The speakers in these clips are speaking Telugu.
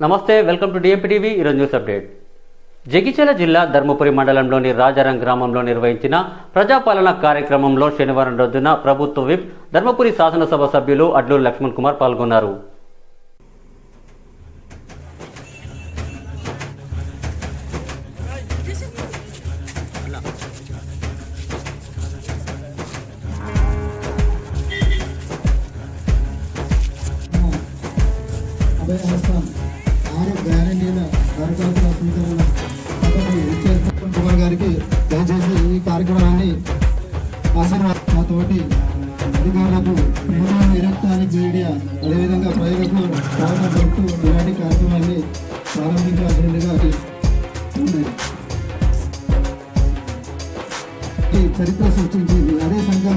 నమస్తే వెల్కమ్ టు డిఎంపీ టీవీ ఈరోజు న్యూస్ అప్డేట్ జగిత్యాల జిల్లా ధర్మపురి మండలంలోని రాజారం గ్రామంలో నిర్వహించిన ప్రజాపాలన కార్యక్రమంలో శనివారం రోజున ప్రభుత్వ విప్ ధర్మపురి శాసనసభ సభ్యులు అడ్లూరు లక్ష్మణ్ కుమార్ పాల్గొన్నారు. అభయహస్తం ఆరు గ్యారంటీల దరఖాస్తుల స్వీకరణ సభకు కుమార్ గారికి దయచేసి ఈ కార్యక్రమాన్ని ఆశీర్వాద మా అధికారులకు మూడు ఎలక్ట్రానిక్ మీడియా అదేవిధంగా ప్రజలకు స్వాగతం పలుకుతూ ఇలాంటి కార్యక్రమాన్ని ప్రారంభించాల్సిందిగా ఉంది. చరిత్ర సృష్టించింది అదే సంఘం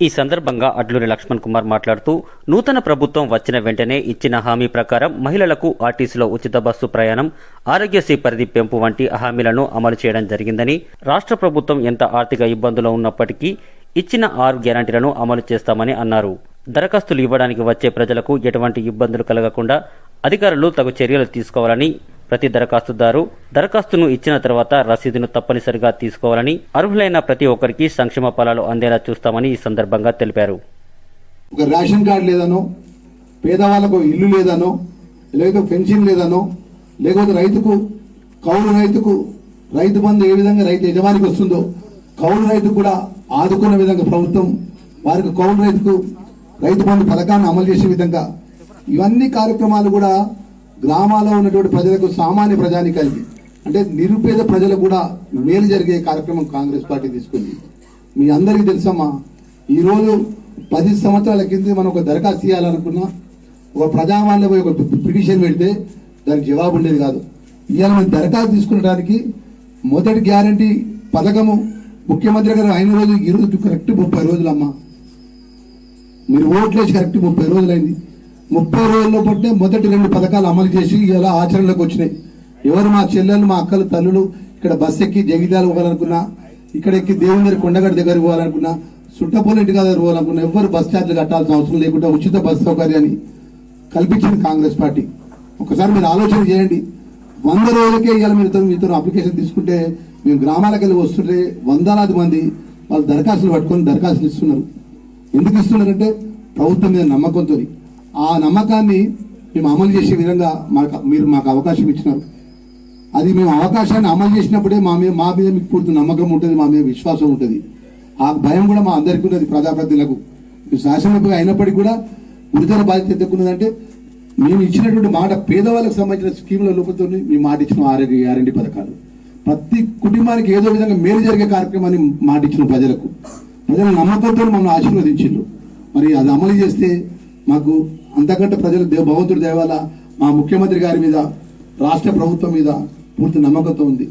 ఈ సందర్భంగా అడ్లూరి లక్ష్మణ్ కుమార్ మాట్లాడుతూ నూతన ప్రభుత్వం వచ్చిన వెంటనే ఇచ్చిన హామీ ప్రకారం మహిళలకు ఆర్టీసీలో ఉచిత బస్సు ప్రయాణం ఆరోగ్యశ్రీ పరిధి పెంపు వంటి హామీలను అమలు చేయడం జరిగిందని రాష్ట్ర ప్రభుత్వం ఎంత ఆర్థిక ఇబ్బందులు ఉన్నప్పటికీ ఇచ్చిన ఆరు గ్యారంటీలను అమలు చేస్తామని అన్నారు. దరఖాస్తులు ఇవ్వడానికి వచ్చే ప్రజలకు ఎటువంటి ఇబ్బందులు కలగకుండా అధికారులు తగు చర్యలు తీసుకోవాలని ప్రతి దరఖాస్తుదారు దరఖాస్తును ఇచ్చిన తర్వాత రసీదును తప్పనిసరిగా తీసుకోవాలని అర్హులైన ప్రతి ఒక్కరికి సంక్షేమ ఫలాలు అందేలా చూస్తామని ఈ సందర్భంగా తెలిపారు. ఒక రేషన్ కార్డు లేదనో పేదవాళ్ళకు ఇల్లు లేదనో లేకపోతే పెన్షన్ లేదనో లేకపోతే రైతుకు కౌలు రైతుకు రైతు బంధు ఏ విధంగా రైతు యజమానికి వస్తుందో కౌలు రైతు కూడా ఆదుకున్న విధంగా ప్రభుత్వం వారికి కౌలు రైతుకు రైతు బంధు పథకాన్ని అమలు చేసే విధంగా ఇవన్నీ కార్యక్రమాలు కూడా గ్రామాల్లో ఉన్నటువంటి ప్రజలకు సామాన్య ప్రజానికానికి అంటే నిరుపేద ప్రజలకు కూడా మేలు జరిగే కార్యక్రమం కాంగ్రెస్ పార్టీ తీసుకుంది. మీ అందరికీ తెలుసమ్మా ఈరోజు పది సంవత్సరాల కింద మనం ఒక దరఖాస్తు చేయాలనుకున్నా ఒక ప్రజావాణిలో పోయి ఒక పిటిషన్ పెడితే దానికి జవాబు ఉండేది కాదు. ఇవాళ మనం దరఖాస్తు తీసుకునడానికి మొదటి గ్యారంటీ పథకము ముఖ్యమంత్రి గారు అయిన రోజు ఈ రోజు కరెక్ట్ ముప్పై రోజులమ్మా. మీరు ఓట్లేసి కరెక్ట్ ముప్పై రోజులైంది. ముప్పై రోజుల్లో పట్టే మొదటి రెండు పథకాలు అమలు చేసి ఇలా ఆచరణలోకి వచ్చినాయి. ఎవరు మా చెల్లెలు మా అక్కలు తల్లులు ఇక్కడ బస్ ఎక్కి జగిత్యాల పోవాలనుకున్నా ఇక్కడ ఎక్కి దేవుని దగ్గర కొండగడ్డ దగ్గరికి పోవాలనుకున్నా సుట్టపోల ఇంటి దగ్గర పోవాలనుకున్నా ఎవరు బస్ ఛార్జీలు కట్టాల్సిన అవసరం లేకుండా ఉచిత బస్ సౌకర్యాన్ని కల్పించింది కాంగ్రెస్ పార్టీ. ఒకసారి మీరు ఆలోచన చేయండి. వంద రోజులకే ఇవాళ మీతో మీతో అప్లికేషన్ తీసుకుంటే మేము గ్రామాలకు వెళ్ళి వస్తుంటే వందలాది మంది వాళ్ళు దరఖాస్తులు పట్టుకొని దరఖాస్తులు ఇస్తున్నారు. ఎందుకు ఇస్తున్నారంటే ప్రభుత్వం మీద నమ్మకంతో ఆ నమ్మకాన్ని మేము అమలు చేసే విధంగా మాకు మీరు మాకు అవకాశం ఇచ్చినారు. అది మేము అవకాశాన్ని అమలు చేసినప్పుడే మా మీద మా మీద మీకు పూర్తి నమ్మకం ఉంటుంది మా మీద విశ్వాసం ఉంటుంది. ఆ భయం కూడా మా అందరికీ ఉన్నది ప్రజాప్రతినిధులకు. మీరు శాసనసభ్యులు అయినప్పటికీ కూడా గురుతర బాధ్యత ఎందుకున్నదంటే మేము ఇచ్చినటువంటి మాట పేదవాళ్ళకి సంబంధించిన స్కీముల లోపంతో మేము మాట ఇచ్చిన ఆరోగ్య గ్యారంటీ పథకాలు. ప్రతి కుటుంబానికి ఏదో విధంగా మేలు జరిగే కార్యక్రమాన్ని మాట ఇచ్చిన ప్రజలకు. ప్రజల నమ్మకంతో మమ్మల్ని ఆశీర్వదించిండ్రు. మరి అది అమలు చేస్తే మాకు అంతకంటే ప్రజలు దేవ భగవంతుడి దేవాల మా ముఖ్యమంత్రి గారి మీద రాష్ట్ర ప్రభుత్వం మీద పూర్తి నమ్మకంతో ఉంది.